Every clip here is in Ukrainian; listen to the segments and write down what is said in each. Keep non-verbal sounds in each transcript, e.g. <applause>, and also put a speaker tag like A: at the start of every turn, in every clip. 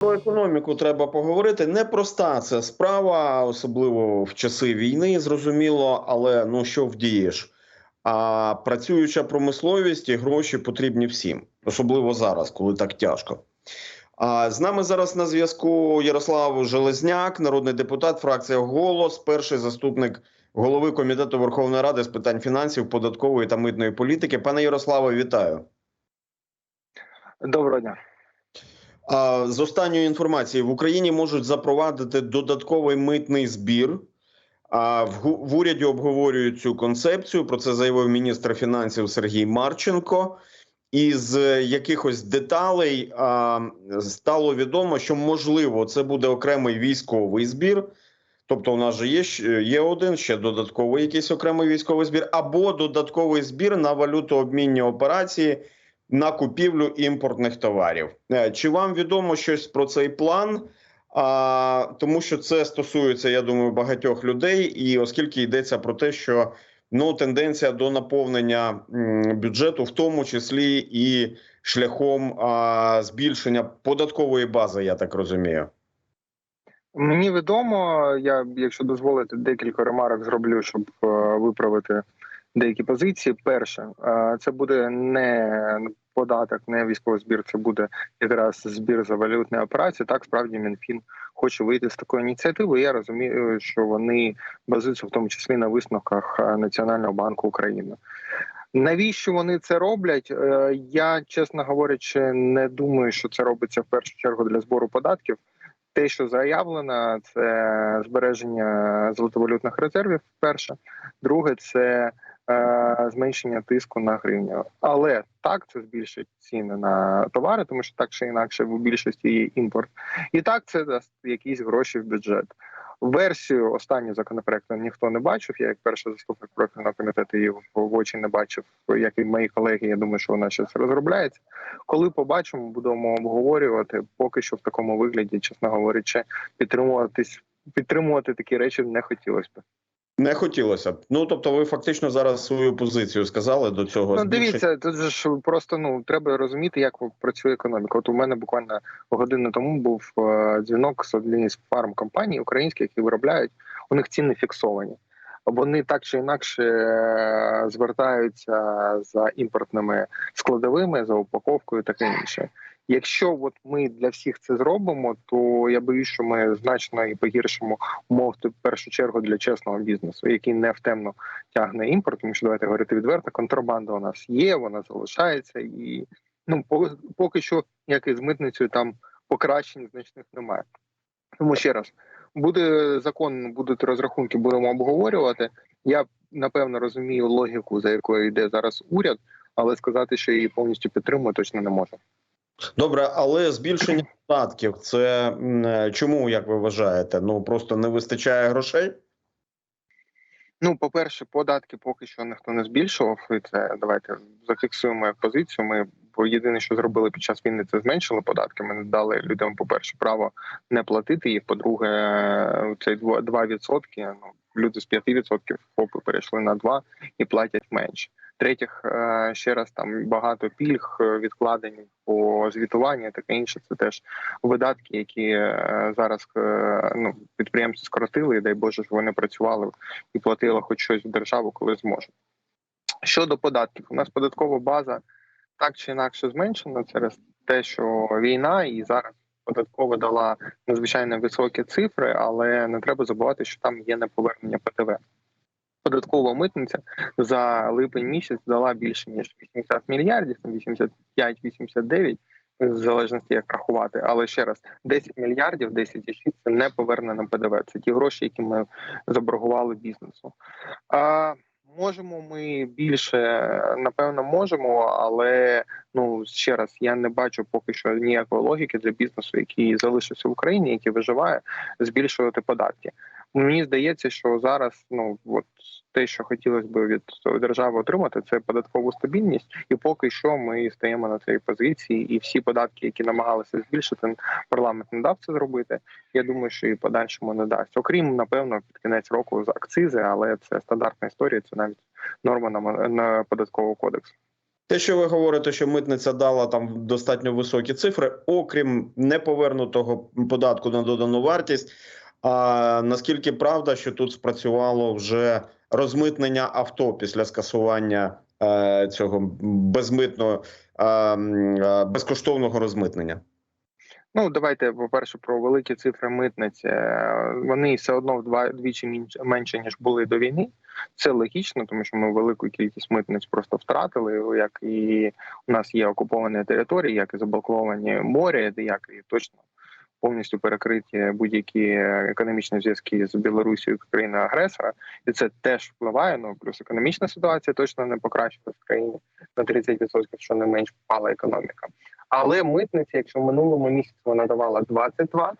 A: Про економіку треба поговорити. Непроста це справа, особливо в часи війни, зрозуміло, але ну що вдієш? А працююча промисловість і гроші потрібні всім, особливо зараз, коли так тяжко. А з нами зараз на зв'язку Ярослав Железняк, народний депутат, фракція Голос, перший заступник голови комітету Верховної Ради з питань фінансів, податкової та митної політики. Пане Ярославе, вітаю.
B: Доброго дня.
A: З останньої інформації в Україні можуть запровадити додатковий митний збір. А в, уряді обговорюють цю концепцію. Про це заявив міністр фінансів Сергій Марченко. Із якихось деталей а, стало відомо, що можливо це буде окремий військовий збір. Тобто, у нас же є, є один ще додатковий якийсь окремий військовий збір, або додатковий збір на валютообмінні операції на купівлю імпортних товарів. Е, Чи вам відомо щось про цей план? А, тому що це стосується, я думаю, багатьох людей, і оскільки йдеться про те, що ну тенденція до наповнення бюджету, в тому числі і шляхом а, збільшення податкової бази, я так розумію.
B: Мені відомо, я, якщо дозволите, декілька ремарок зроблю, щоб е, виправити деякі позиції. Перше, е, це буде не податок, не військовий збір, це буде якраз збір за валютні операції. Так, справді Мінфін хоче вийти з такої ініціативи. Я розумію, що вони базуються в тому числі на висновках е, Національного банку України. Навіщо вони це роблять? Е, Я, чесно говорячи, не думаю, що це робиться в першу чергу для збору податків. Те, що заявлено, це збереження золотовалютних резервів. Перше, друге, це е, зменшення тиску на гривню. Але так це збільшить ціни на товари, тому що так чи інакше в більшості є імпорт. І так це дасть якісь гроші в бюджет. Версію останнього законопроекту ніхто не бачив. Я як перший заступник профільного комітету її в очі не бачив, як і мої колеги. Я думаю, що вона щось розробляється. Коли побачимо, будемо обговорювати. Поки що в такому вигляді, чесно говорячи, підтримуватись підтримувати такі речі не хотілося б.
A: Не хотілося б. Ну тобто, ви фактично зараз свою позицію сказали до цього.
B: Ну дивіться, тут же ж просто ну треба розуміти, як працює економіка. От у мене буквально годину тому був е, дзвінок з однієї з фармкомпаній українських, які виробляють. У них ціни фіксовані. Вони так чи інакше е, звертаються за імпортними складовими, за упаковкою, таке інше. Якщо от ми для всіх це зробимо, то я боюсь, що ми значно і погіршимо умови в першу чергу для чесного бізнесу, який не втемно тягне імпорт, тому що давайте говорити відверто, контрабанда у нас є, вона залишається, і ну поки що, як і з митницею, там покращень значних немає. Тому ще раз буде закон, будуть розрахунки, будемо обговорювати. Я напевно розумію логіку, за якою йде зараз уряд, але сказати, що її повністю підтримую, точно не можу.
A: Добре, але збільшення податків це е, чому, як ви вважаєте? Ну просто не вистачає грошей?
B: Ну, по-перше, податки поки що ніхто не збільшував. І це давайте зафіксуємо позицію. Ми бо єдине, що зробили під час війни, це зменшили податки. Ми не дали людям, по-перше, право не платити їх. По-друге, цей 2%, ну люди з 5% ФОПи перейшли на 2 і платять менше. Третіх, е, ще раз там багато пільг, е, відкладень по звітуванню, таке інше. Це теж видатки, які е, зараз ну підприємці скоротили, і дай Боже, що вони працювали і платили хоч щось в державу, коли зможуть. Щодо податків, у нас податкова база так чи інакше зменшена через те, що війна і зараз податкова дала надзвичайно високі цифри, але не треба забувати, що там є неповернення ПТВ. Податкова митниця за липень місяць дала більше ніж 80 мільярдів, 85-89, в залежності як рахувати. Але ще раз, 10 мільярдів, 10,6 – це не повернено ПДВ. Це ті гроші, які ми заборгували бізнесу. А можемо ми більше, напевно, можемо, але ну ще раз я не бачу поки що ніякої логіки для бізнесу, який залишився в Україні, який виживає, збільшувати податки. Мені здається, що зараз ну от те, що хотілося б від держави отримати, це податкову стабільність, і поки що ми стаємо на цій позиції, і всі податки, які намагалися збільшити, парламент не дав це зробити. Я думаю, що і подальшому не дасть. Окрім напевно, під кінець року з акцизи, але це стандартна історія. Це навіть норма на, на податкового кодексу.
A: Те, що ви говорите, що митниця дала там достатньо високі цифри, окрім неповернутого податку на додану вартість. А наскільки правда, що тут спрацювало вже розмитнення авто після скасування е, цього безмитного е, е, безкоштовного розмитнення?
B: Ну, давайте, по-перше, про великі цифри митниці. Е, Вони все одно вдва двічі менше, ніж були до війни. Це логічно, тому що ми велику кількість митниць просто втратили. Як і у нас є окуповані території, як і заблоковані моря, як і точно повністю перекриті будь-які економічні зв'язки з Білорусією країни агресора, і це теж впливає. Ну плюс економічна ситуація точно не покращилась в країні на 30%, що не менш впала економіка. Але митниця, якщо в минулому місяці вона давала 22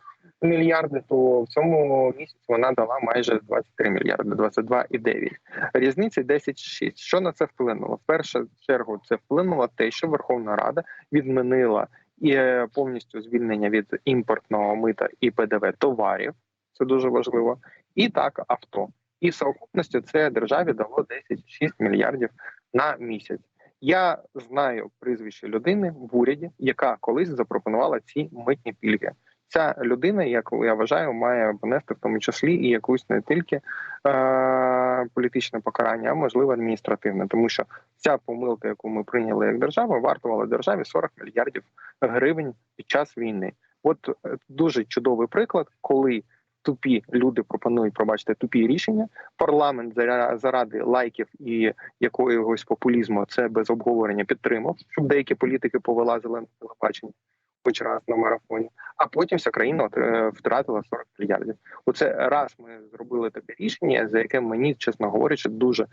B: мільярди, то в цьому місяці вона дала майже 23 мільярди, 22,9. Різниця 10,6. Що на це вплинуло? В першу чергу це вплинуло те, що Верховна Рада відмінила і е, повністю звільнення від імпортного мита і ПДВ товарів. Це дуже важливо. І так, авто. І в совокупності це державі дало 10,6 мільярдів на місяць. Я знаю прізвище людини в уряді, яка колись запропонувала ці митні пільги. Ця людина, як я вважаю, має понести в тому числі і якусь не тільки е- політичне покарання, а можливо адміністративне, тому що ця помилка, яку ми прийняли як держава, вартувала державі 40 мільярдів гривень під час війни. От е, дуже чудовий приклад, коли тупі люди пропонують пробачте тупі рішення. Парламент заради лайків і якогось популізму це без обговорення підтримав, щоб деякі політики повилазили на телебачення хоч раз на марафоні. А потім вся країна е, втратила 40 мільярдів. Оце раз ми зробили таке рішення, за яке мені, чесно говорячи, дуже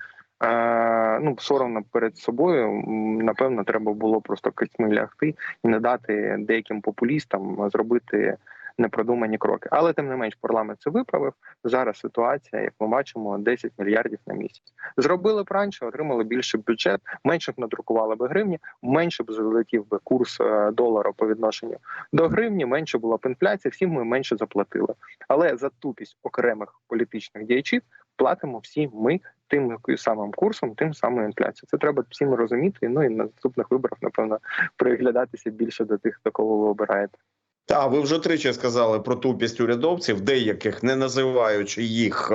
B: е, ну соромно перед собою. Напевно, треба було просто кисьми лягти і не дати деяким популістам зробити непродумані кроки. Але тим не менш, парламент це виправив. Зараз ситуація, як ми бачимо, 10 мільярдів на місяць. Зробили б раніше, отримали більше бюджет, менше б надрукували би гривні, менше б залетів би курс е, долара по відношенню до гривні, менше була б інфляція, всім ми менше заплатили. Але за тупість окремих політичних діячів платимо всі ми тим самим курсом, тим самою інфляцією. Це треба всім розуміти. Ну і на наступних виборах, напевно, приглядатися більше до тих, до кого ви обираєте.
A: Та ви вже тричі сказали про тупість урядовців, деяких не називаючи їх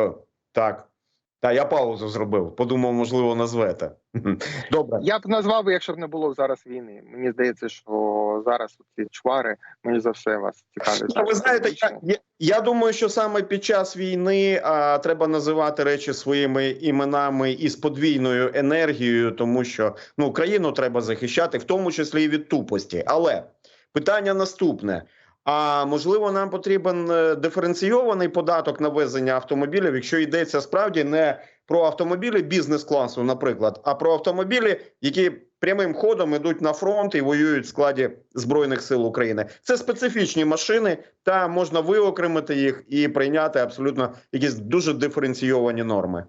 A: так. Та я паузу зробив. Подумав, можливо, назвете. <laughs> Добре.
B: Я б назвав, якщо б не було зараз війни. Мені здається, що зараз ці чвари, мені за все вас цікавить.
A: Ви знаєте, я, я, я думаю, що саме під час війни а, треба називати речі своїми іменами і з подвійною енергією, тому що ну країну треба захищати, в тому числі і від тупості. Але питання наступне: а можливо, нам потрібен е, диференційований податок на ввезення автомобілів, якщо йдеться справді не про автомобілі бізнес-класу, наприклад, а про автомобілі, які прямим ходом ідуть на фронт і воюють в складі збройних сил України. Це специфічні машини, та можна виокремити їх і прийняти абсолютно якісь дуже диференційовані норми.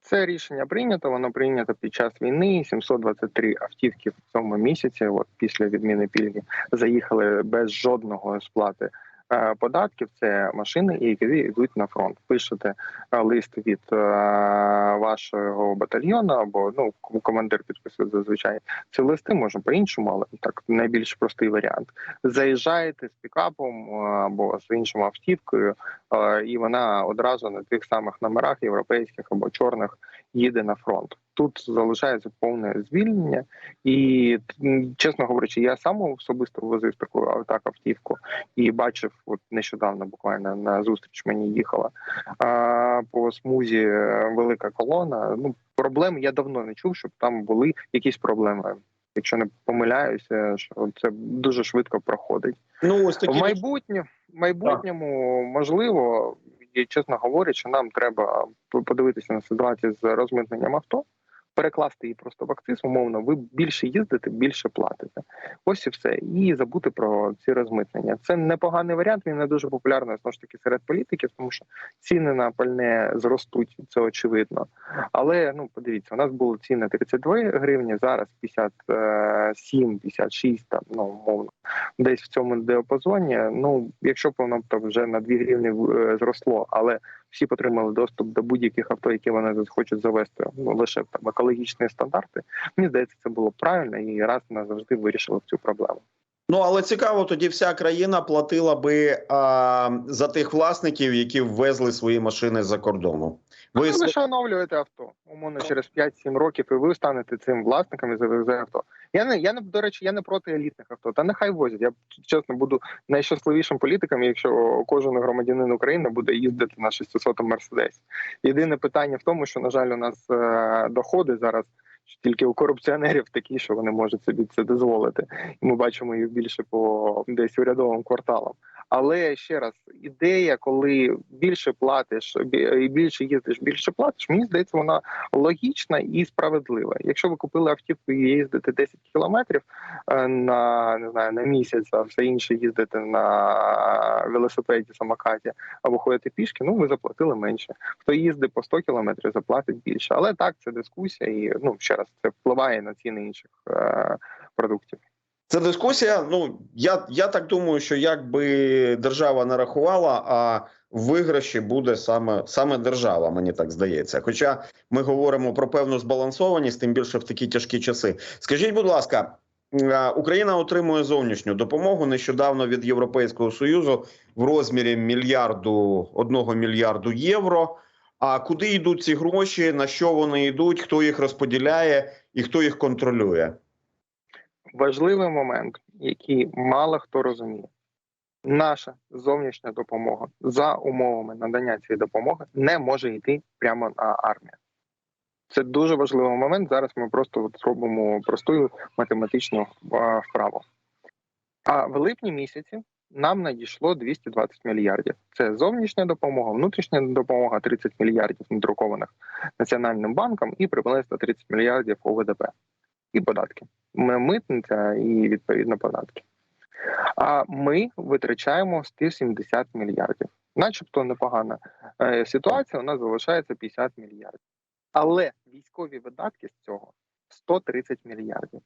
B: Це рішення прийнято. Воно прийнято під час війни. 723 автівки в цьому місяці. От після відміни пільги заїхали без жодного сплати податків. Це машини, які йдуть на фронт. Пишете е, лист від е, вашого батальйону або ну командир підписує зазвичай ці листи. Можна по іншому, але так найбільш простий варіант. Заїжджаєте з пікапом е, або з іншою автівкою, е, і вона одразу на тих самих номерах європейських або чорних їде на фронт. Тут залишається повне звільнення, і чесно говорячи, я сам особисто возив таку так автівку і бачив, от нещодавно буквально на зустріч мені їхала а, по смузі е, велика колона. Ну проблем я давно не чув, щоб там були якісь проблеми. Якщо не помиляюся, що це дуже швидко проходить.
A: Ну ось такі
B: В майбутнє, в майбутньому можливо, і чесно говорячи, нам треба по- подивитися на ситуацію з розмитненням авто, перекласти її просто в акциз, умовно, ви більше їздите, більше платите. Ось і все. І забути про ці розмитнення. Це непоганий варіант. Він не дуже популярний знову ж таки серед політиків, тому що ціни на пальне зростуть, це очевидно. Але ну подивіться, у нас були ціни 32 гривні, зараз 57, 56, там ну умовно, десь в цьому діапазоні. Ну якщо б воно б вже на 2 гривні е, зросло, але всі отримали доступ до будь-яких авто, які вони захочуть завести, ну лише там екологічні стандарти. Мені здається, це було правильно і раз назавжди вирішили цю проблему.
A: Ну але цікаво, тоді вся країна платила би а, за тих власників, які ввезли свої машини за кордону.
B: Ви
A: Ви
B: лише оновлюєте авто. Умовно через 5-7 років, і ви станете цим власником і завезе авто. Я не я не до речі, я не проти елітних авто. Та нехай возять. Я чесно буду найщасливішим політиком, якщо кожен громадянин України буде їздити на 600 Мерседесі. Єдине питання в тому, що на жаль, у нас е, доходи зараз. Тільки у корупціонерів такі, що вони можуть собі це дозволити, і ми бачимо їх більше по десь урядовим кварталам. Але ще раз, ідея, коли більше платиш більше їздиш, більше платиш, мені здається, вона логічна і справедлива. Якщо ви купили автівку і їздите 10 кілометрів е, на не знаю на місяць, а все інше їздите на велосипеді, самокаті або ходите пішки, ну ви заплатили менше. Хто їздить по 100 кілометрів, заплатить більше. Але так, це дискусія, і ну ще раз це впливає на ціни інших е, продуктів.
A: Це дискусія. Ну я, я так думаю, що якби держава не рахувала, а в виграші буде саме, саме держава, мені так здається. Хоча ми говоримо про певну збалансованість, тим більше в такі тяжкі часи. Скажіть, будь ласка, Україна отримує зовнішню допомогу нещодавно від Європейського союзу в розмірі мільярду одного мільярду євро. А куди йдуть ці гроші? На що вони йдуть? Хто їх розподіляє і хто їх контролює?
B: Важливий момент, який мало хто розуміє. Наша зовнішня допомога за умовами надання цієї допомоги не може йти прямо на армію. Це дуже важливий момент. Зараз ми просто от зробимо просту математичну вправу. А в липні місяці нам надійшло 220 мільярдів. Це зовнішня допомога, внутрішня допомога 30 мільярдів надрукованих Національним банком і приблизно 30 мільярдів ОВДП і податки. Митниця і відповідно податки. А ми витрачаємо 170 мільярдів. Начебто непогана е, ситуація. У нас залишається 50 мільярдів. Але військові видатки з цього 130 мільярдів.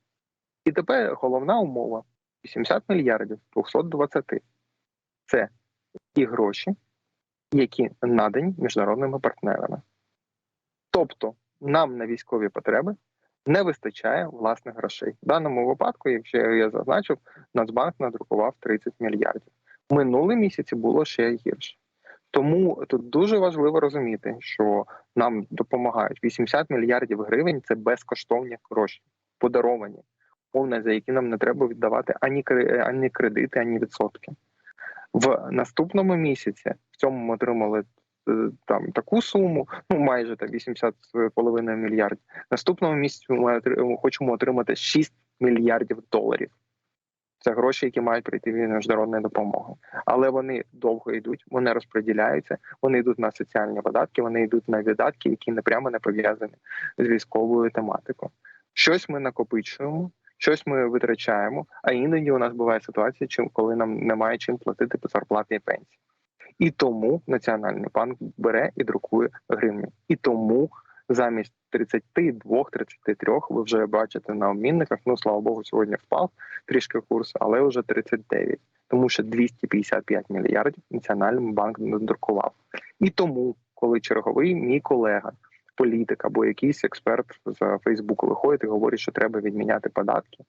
B: І тепер головна умова: 80 мільярдів 220. Це ті гроші, які надані міжнародними партнерами. Тобто нам на військові потреби не вистачає власних грошей. В даному випадку, якщо я зазначив, Нацбанк надрукував 30 мільярдів. Минулі місяці було ще гірше. Тому тут дуже важливо розуміти, що нам допомагають 80 мільярдів гривень це безкоштовні гроші, подаровані, повне за які нам не треба віддавати ані ані кредити, ані відсотки. В наступному місяці в цьому ми отримали там таку суму, ну майже там 80,5 мільярдів. Наступному місяці ми хочемо отримати 6 мільярдів доларів. Це гроші, які мають прийти від міжнародної допомоги. Але вони довго йдуть, вони розподіляються, вони йдуть на соціальні видатки, вони йдуть на видатки, які напрямо не пов'язані з військовою тематикою. Щось ми накопичуємо, щось ми витрачаємо, а іноді у нас буває ситуація, чим коли нам немає чим платити по зарплати і пенсії. І тому Національний банк бере і друкує гривні. І тому замість 32, 33 ви вже бачите на обмінниках. Ну слава Богу, сьогодні впав трішки курс, але вже 39. Тому що 255 мільярдів Національний банк надрукував. І тому, коли черговий мій колега, політик або якийсь експерт з Фейсбуку виходить і говорить, що треба відміняти податки.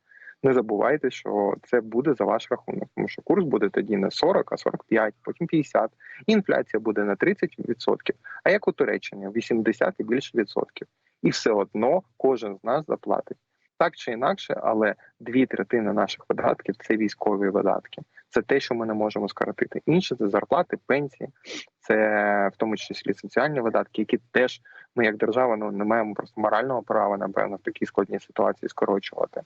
B: Не забувайте, що це буде за ваш рахунок, тому що курс буде тоді не 40, а 45, потім 50. І інфляція буде на 30%, а як у Туреччині 80 і більше відсотків. І все одно кожен з нас заплатить. Так чи інакше, але дві третини наших видатків це військові видатки. Це те, що ми не можемо скоротити. Інше це зарплати, пенсії, це в тому числі соціальні видатки, які теж ми, як держава, ну не маємо просто морального права, напевно, в такій складній ситуації скорочувати.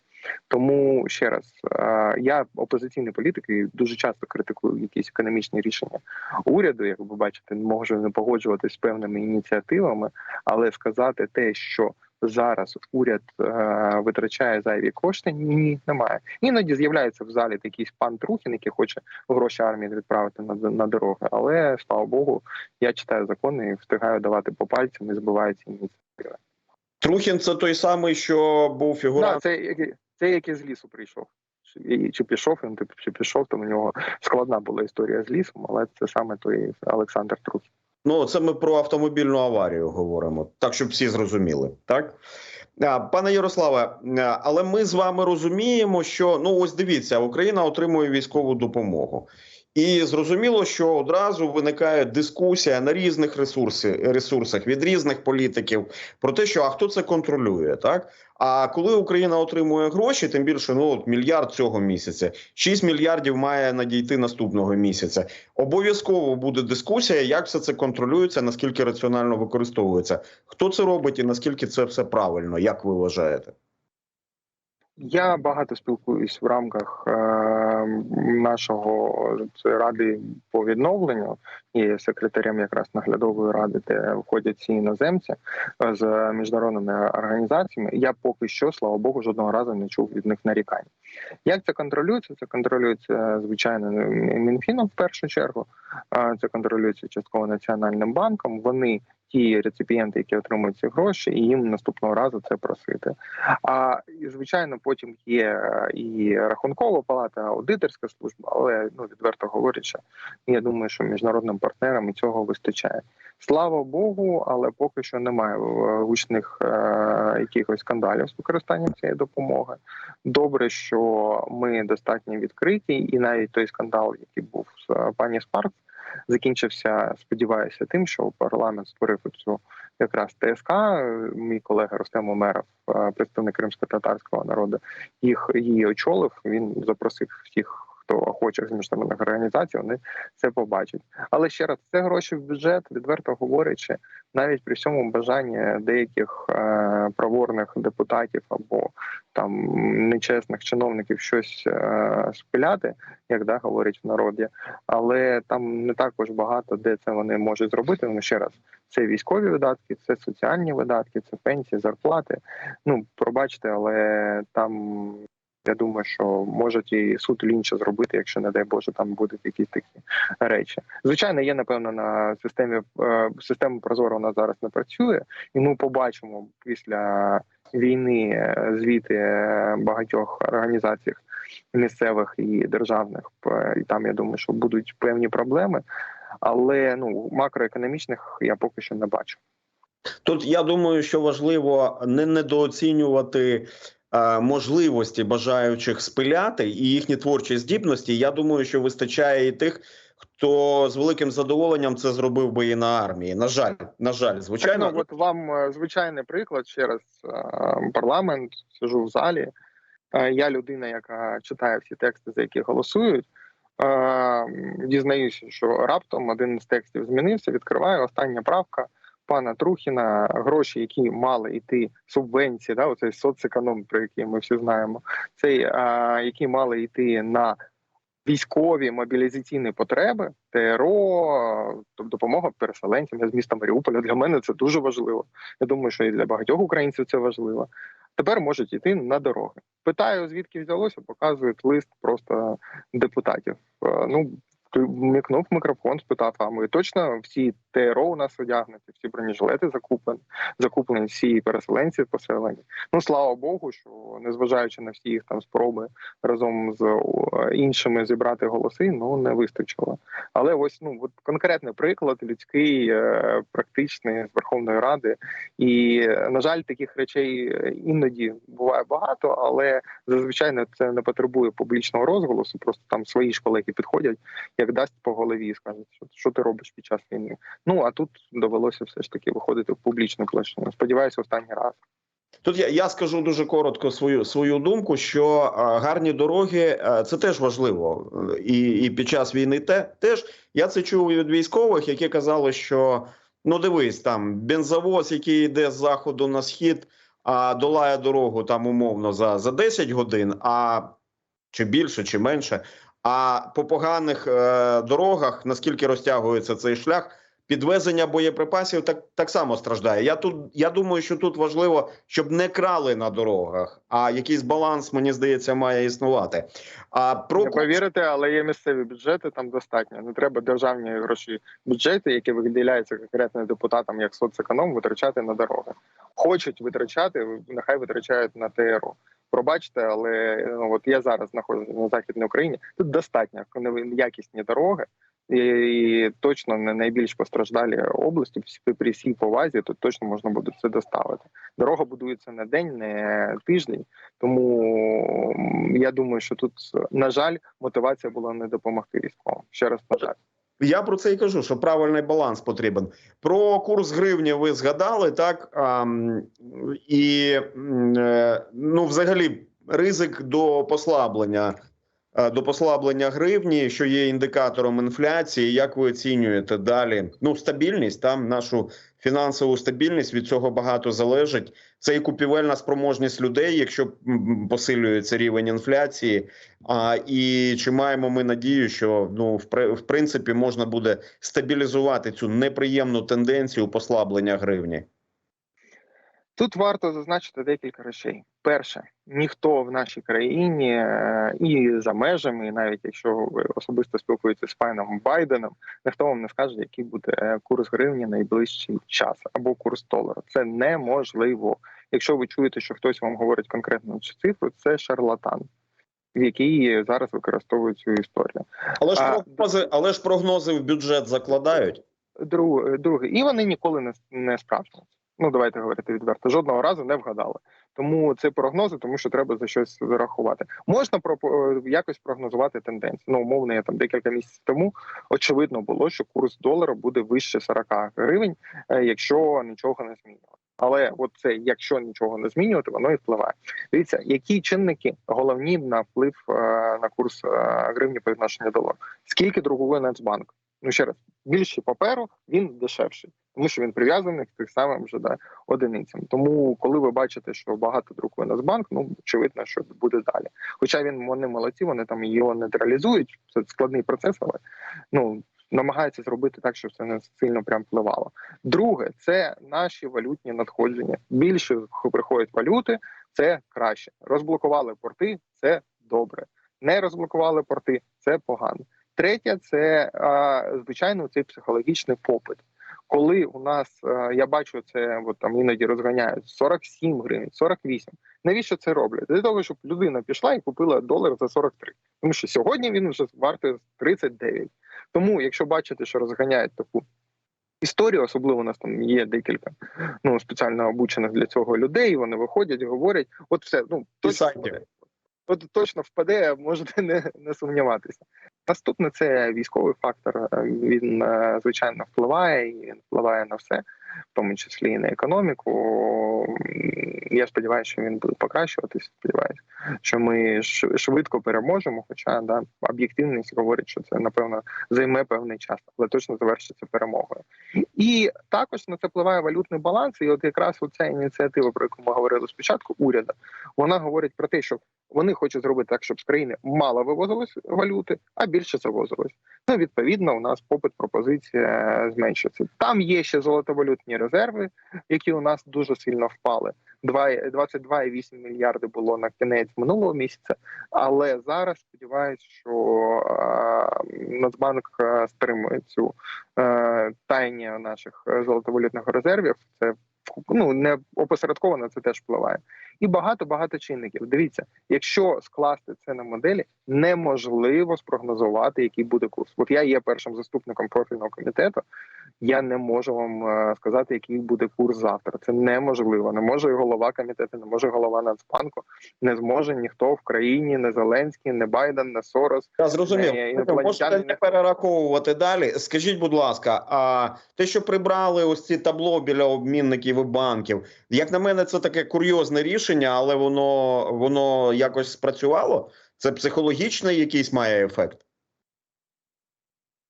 B: Тому ще раз, е, я опозиційний політик і дуже часто критикую якісь економічні рішення уряду. Як ви бачите, можу не погоджуватися з певними ініціативами, але сказати те, що зараз уряд е, витрачає зайві кошти, ні, немає. Іноді з'являється в залі якийсь пан Трухін, який хоче гроші армії відправити на, на дороги. Але слава Богу, я читаю закони і встигаю давати по пальцям і збиваються ініціативи.
A: Трухін це той самий, що був
B: Да, це, це який з лісу прийшов. Чи, чи пішов він, чи пішов, то у нього складна була історія з лісом, але це саме той Олександр Трухін.
A: Ну, це ми про автомобільну аварію говоримо, так щоб всі зрозуміли. Так, пане Ярославе, але ми з вами розуміємо, що ну ось дивіться, Україна отримує військову допомогу. І зрозуміло, що одразу виникає дискусія на різних ресурси, ресурсах від різних політиків про те, що а хто це контролює, так а коли Україна отримує гроші, тим більше ну от мільярд цього місяця, 6 мільярдів має надійти наступного місяця. Обов'язково буде дискусія, як все це контролюється, наскільки раціонально використовується. Хто це робить і наскільки це все правильно, як ви вважаєте?
B: Я багато спілкуюсь в рамках е, нашого ради по відновленню і секретарем якраз наглядової ради, де входять ці іноземці е, з міжнародними організаціями. Я поки що, слава Богу, жодного разу не чув від них нарікань. Як це контролюється? Це контролюється звичайно мінфіном в першу чергу. Це контролюється частково національним банком. Вони ті реципієнти, які отримують ці гроші, і їм наступного разу це просити. А звичайно, потім є е, і рахункова палата, аудиторська служба, але ну відверто говорячи, я думаю, що міжнародним партнерам цього вистачає. Слава Богу, але поки що немає е, гучних е, якихось скандалів з використанням цієї допомоги. Добре, що ми достатньо відкриті, і навіть той скандал, який був з пані Спарк, закінчився, сподіваюся, тим, що парламент створив цю якраз ТСК. Мій колега Рустем Умеров, е, представник кримсько-татарського народу, їх її очолив. Він запросив всіх. Хто охочих з міжнародних організацій, вони це побачать. Але ще раз, це гроші в бюджет, відверто говорячи, навіть при всьому бажанні деяких е, проворних депутатів або там нечесних чиновників щось е, спиляти, як да говорять в народі, але там не також багато де це вони можуть зробити. Ну ще раз, це військові видатки, це соціальні видатки, це пенсії, зарплати. Ну пробачте, але там. Я думаю, що можуть і суд лінче зробити, якщо не дай Боже, там будуть якісь такі речі. Звичайно, є напевно на системі е, система Прозоро нас зараз не працює, і ми побачимо після війни е, звіти е, багатьох організацій місцевих і державних. І там я думаю, що будуть певні проблеми, але ну макроекономічних я поки що не бачу.
A: Тут я думаю, що важливо не недооцінювати можливості бажаючих спиляти і їхні творчі здібності. Я думаю, що вистачає і тих, хто з великим задоволенням це зробив би і на армії. На жаль, на жаль, звичайно,
B: Так, ну, от вам е, звичайний приклад ще раз е, парламент, сижу в залі. Е, Я людина, яка читає всі тексти, за які голосують. Е, Дізнаюся, що раптом один з текстів змінився. Відкриваю остання правка пана Трухіна. Гроші, які мали йти субвенції, да, оцей соцеконом, про який ми всі знаємо, цей е, які мали йти на військові мобілізаційні потреби, ТРО, тобто допомога переселенцям з міста Маріуполя. Для мене це дуже важливо. Я думаю, що і для багатьох українців це важливо. Тепер можуть йти на дороги. Питаю, звідки взялося, показують лист просто депутатів. Е, Ну вмикнув мікрофон, спитав: а ми точно всі ТРО у нас одягнуті, всі бронежилети закуплені, закуплені всі переселенці поселені. Ну слава Богу, що незважаючи на всі їх там спроби разом з е, іншими зібрати голоси, ну не вистачило. Але ось ну от конкретний приклад людський, е, практичний з Верховної Ради. І на жаль, таких речей е, іноді буває багато, але зазвичай це не потребує публічного розголосу. Просто там свої ж колеги підходять, як дасть по голові і скажуть, що, що ти робиш під час війни. Ну а тут довелося все ж таки виходити в публічну площину. Сподіваюся, останній раз.
A: Тут я, я скажу дуже коротко свою свою думку, що е, гарні дороги е, це теж важливо, і, і під час війни те теж я це чув від військових, які казали, що ну дивись, там бензовоз, який йде з заходу на схід, а долає дорогу там умовно за, за 10 годин, а чи більше, чи менше. А по поганих е, дорогах, наскільки розтягується цей шлях, підвезення боєприпасів так, так само страждає. Я тут я думаю, що тут важливо, щоб не крали на дорогах, а якийсь баланс, мені здається, має існувати. А про
B: Не повірите, але є місцеві бюджети, там достатньо. Не треба державні гроші бюджети, які виділяються конкретним депутатам як соцеконом, витрачати на дороги. Хочуть витрачати, нехай витрачають на ТРО. Пробачте, але ну от я зараз знаходжуся на західній Україні. Тут достатньо якісні дороги. і точно не найбільш постраждалі області при- всій повазі, то точно можна буде це доставити. Дорога будується не день, не тиждень. Тому я думаю, що тут, на жаль, мотивація була не допомогти військовим. Ще раз на жаль.
A: Я про це і кажу, що правильний баланс потрібен. Про курс гривні ви згадали, так? А, і е, ну, взагалі, ризик до послаблення. е, До послаблення гривні, що є індикатором інфляції, як ви оцінюєте далі? Ну, стабільність там нашу фінансову стабільність від цього багато залежить. Це і купівельна спроможність людей, якщо посилюється рівень інфляції. А і чи маємо ми надію, що ну в при- в принципі можна буде стабілізувати цю неприємну тенденцію послаблення гривні?
B: Тут варто зазначити декілька речей. Перше, ніхто в нашій країні е, і за межами, і навіть якщо ви особисто спілкуєтеся з паном Байденом, ніхто вам не скаже, який буде е, курс гривні найближчий час або курс долара. Це неможливо. Якщо ви чуєте, що хтось вам говорить конкретну цифру, це шарлатан, в який зараз використовують цю історію.
A: Але ж
B: А-
A: прогнози, але ж прогнози в бюджет закладають.
B: Друге, друге, і вони ніколи не, не справджуються. Ну давайте говорити відверто. Жодного разу не вгадали. Тому це прогнози, тому що треба за щось зарахувати. Можна пропо- е, якось прогнозувати тенденцію. Ну, умовно, я там декілька місяців тому очевидно було, що курс долара буде вище 40 гривень, е, якщо нічого не змінювати. Але от це, якщо нічого не змінювати, воно і впливає. Дивіться, які чинники головні на вплив е, на курс гривні по відношенню до долара. Скільки друкує Нацбанк? Ну ще раз, більше паперу він дешевший, тому що він прив'язаний тих самим вже да, одиницям. Тому, коли ви бачите, що багато друкує Нацбанк, ну очевидно, що буде далі. Хоча він вони молодці, вони там його нейтралізують. Це складний процес, але ну намагаються зробити так, щоб це не сильно прям впливало. Друге, це наші валютні надходження. Більше приходять валюти, це краще. Розблокували порти, це добре. Не розблокували порти, це погано. Третє, це звичайно цей психологічний попит. Коли у нас я бачу це, от там іноді розганяють 47 гривень, 48. Навіщо це роблять? Для того, щоб людина пішла і купила долар за 43. Тому що сьогодні він вже вартує 39. Тому, якщо бачите, що розганяють таку історію, особливо у нас там є декілька ну спеціально обучених для цього людей. Вони виходять, говорять, от все ну точно впаде. От точно впаде, можете не, не сумніватися. Наступне це військовий фактор. Е, Він е, звичайно впливає і впливає на все, в тому числі і на економіку. Я сподіваюся, що він буде покращуватися. Сподіваюся, що ми швидко переможемо. Хоча да, об'єктивність говорить, що це напевно займе певний час, але точно завершиться перемогою. І також на це впливає валютний баланс. І от якраз оця ініціатива, про яку ми говорили спочатку, уряду, вона говорить про те, що вони хочуть зробити так, щоб з країни мало вивозилось валюти, а більше завозилось. Ну відповідно, у нас попит пропозиція е, зменшиться. Там є ще золотовалютні резерви, які у нас дуже сильно впали. Два- 22,8 мільярди було на кінець минулого місяця. Але зараз сподіваюся, що Нацбанк стримує цю е, тайні наших е, золотовалютних резервів. Це ну не опосередковано це теж впливає. І багато багато чинників. Дивіться, якщо скласти це на моделі, неможливо спрогнозувати, який буде курс. От я є першим заступником профільного комітету. Я не можу вам е, сказати, який буде курс завтра. Це неможливо. Не може і голова комітету, не може голова Нацбанку, не зможе ніхто в країні, не Зеленський, не Байден, не Сорос.
A: Я зрозумів.
B: Ні,
A: Можете не
B: не-
A: перераховувати далі. Скажіть, будь ласка, а те, що прибрали ось ці табло біля обмінників і банків, як на мене, це таке курйозне рішення, але воно воно якось спрацювало. Це психологічний якийсь має ефект.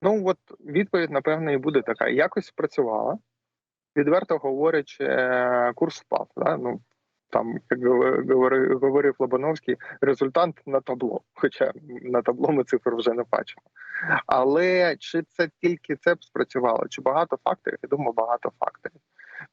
B: Ну от відповідь, напевно, і буде така: якось спрацювала. Відверто говорячи, е, курс впав. Да? Ну там, як говори- говори- говорив Лобановський, результат на табло. Хоча на табло ми цифр вже не бачимо. Але чи це тільки це спрацювало? Чи багато факторів? Я думаю, багато факторів.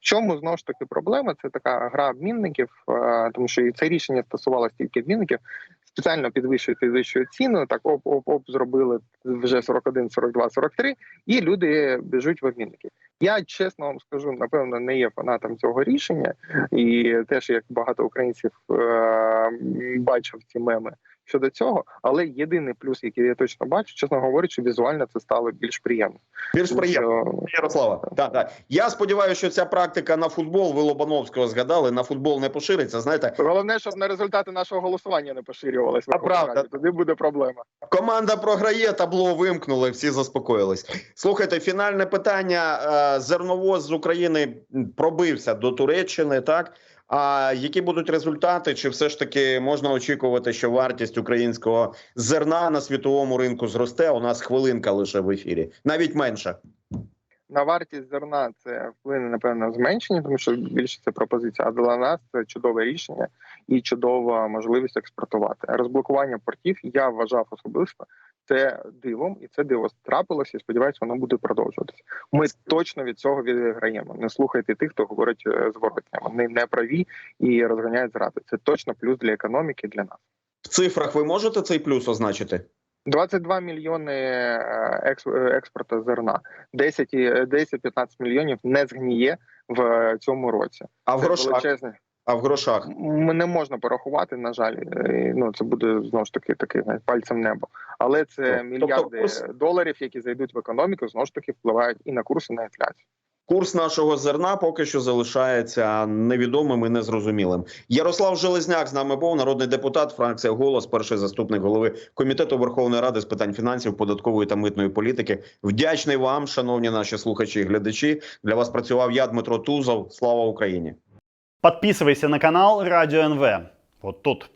B: В чому знову ж таки проблема? Це така гра обмінників, е, тому що і це рішення стосувалося тільки обмінників. Спеціально підвищують підвищують ціну, так оп, оп, оп, зробили вже 41, 42, 43, і люди біжуть в обмінники. Я чесно вам скажу, напевно, не є фанатом цього рішення, і теж як багато українців е- бачив ці меми, щодо цього. Але єдиний плюс, який я точно бачу, чесно говорячи, візуально це стало більш приємно.
A: Більш приємно.
B: що
A: Ярослава, так, так. Я сподіваюся, що ця практика на футбол, ви Лобановського згадали, на футбол не пошириться. Знаєте,
B: Головне, щоб на результати нашого голосування не поширювалися.
A: А правда.
B: Тоді буде проблема.
A: команда програє, табло вимкнули, всі заспокоїлись. Слухайте, фінальне питання. Е, Зерновоз з України пробився до Туреччини, так? А які будуть результати? Чи все ж таки можна очікувати, що вартість українського зерна на світовому ринку зросте? У нас хвилинка лише в ефірі, навіть менше.
B: На вартість зерна це вплине напевно зменшення, тому що більше це пропозиція. А для нас це чудове рішення і чудова можливість експортувати. Розблокування портів я вважав особисто це дивом, і це диво трапилося. І сподіваюся, воно буде продовжуватися. Ми точно від цього відіграємо. Не слухайте тих, хто говорить е, зворотня. Вони не праві і розганяють зради. Це точно плюс для економіки для нас.
A: В цифрах ви можете цей плюс означити?
B: 22 мільйони е, е, експорту зерна, 10 і- е, 10-15 мільйонів не згніє в цьому році.
A: А в грошах?
B: величезне.
A: А в грошах?
B: Не можна порахувати, на жаль. Е, Ну це буде знову ж таки такий пальцем небо. Але це
A: Тобто
B: мільярди
A: курс-
B: доларів, які зайдуть в економіку, знову ж таки впливають і на курс, і на інфляцію.
A: Курс нашого зерна поки що залишається невідомим і незрозумілим. Ярослав Железняк з нами був народний депутат, фракція голос, перший заступник голови комітету Верховної Ради з питань фінансів, податкової та митної політики. Вдячний вам, шановні наші слухачі і глядачі. Для вас працював я, Дмитро Тузов. Слава Україні!
C: Подписывайся на канал Радио НВ. Вот тут.